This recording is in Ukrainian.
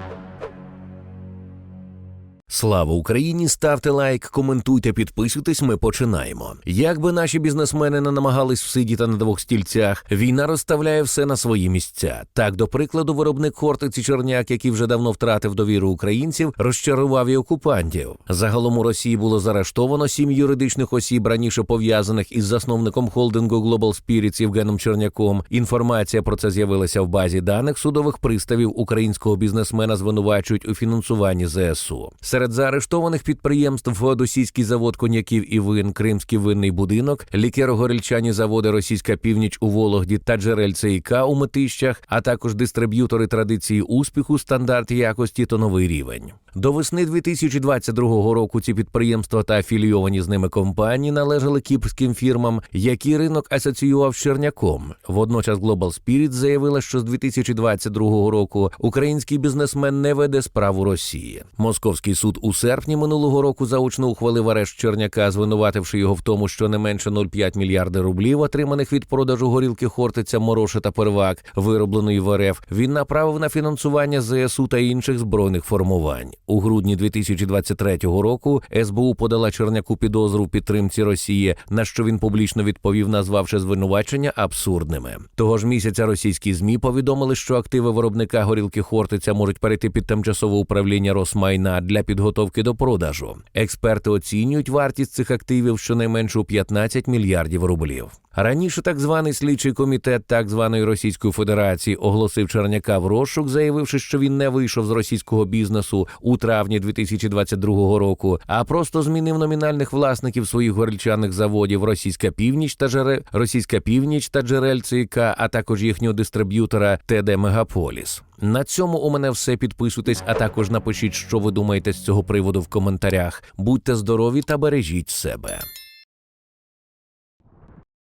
Thank you. Слава Україні! Ставте лайк, коментуйте, підписуйтесь. Ми починаємо. Як би наші бізнесмени не намагались всидіти на двох стільцях, війна розставляє все на свої місця. Так, до прикладу, виробник Хортиці Черняк, який вже давно втратив довіру українців, розчарував і окупантів. Загалом у Росії було заарештовано сім юридичних осіб, раніше пов'язаних із засновником холдингу Global Spirits Євгеном Черняком. Інформація про це з'явилася в базі даних судових приставів українського бізнесмена звинувачують у фінансуванні ЗСУ. Серед заарештованих підприємств Феодосійський завод коньяків і вин, Кримський винний будинок, лікеро-горільчані заводи Російська Північ у Вологді та джерель ЦІК у Метищах, а також дистриб'ютори традиції успіху, стандарт якості та новий рівень. До весни 2022 року ці підприємства та афілійовані з ними компанії належали кіпрським фірмам, які ринок асоціював з Черняком. Водночас Global Spirit заявила, що з 2022 року український бізнесмен не веде справу Росії. Московський суд у серпні минулого року заочно ухвалив арешт Черняка, звинувативши його в тому, що не менше 0,5 мільярди рублів, отриманих від продажу горілки Хортиця, Мороша та Первак, виробленої в РФ, він направив на фінансування ЗСУ та інших збройних формувань. У грудні 2023 року СБУ подала Черняку підозру в підтримці Росії, на що він публічно відповів, назвавши звинувачення абсурдними. Того ж місяця російські змі повідомили, що активи виробника горілки Хортиця можуть перейти під тимчасове управління Росмайна для підготовки до продажу. Експерти оцінюють вартість цих активів щонайменше у 15 мільярдів рублів. Раніше так званий слідчий комітет так званої Російської Федерації оголосив Черняка в розшук, заявивши, що він не вийшов з російського бізнесу у травні 2022 року, а просто змінив номінальних власників своїх горільчаних заводів Російська Північ та Жере... Російська Північ та ЦК, а також їхнього дистриб'ютора ТД Мегаполіс. На цьому у мене все. Підписуйтесь, а також напишіть, що ви думаєте з цього приводу в коментарях. Будьте здорові та бережіть себе.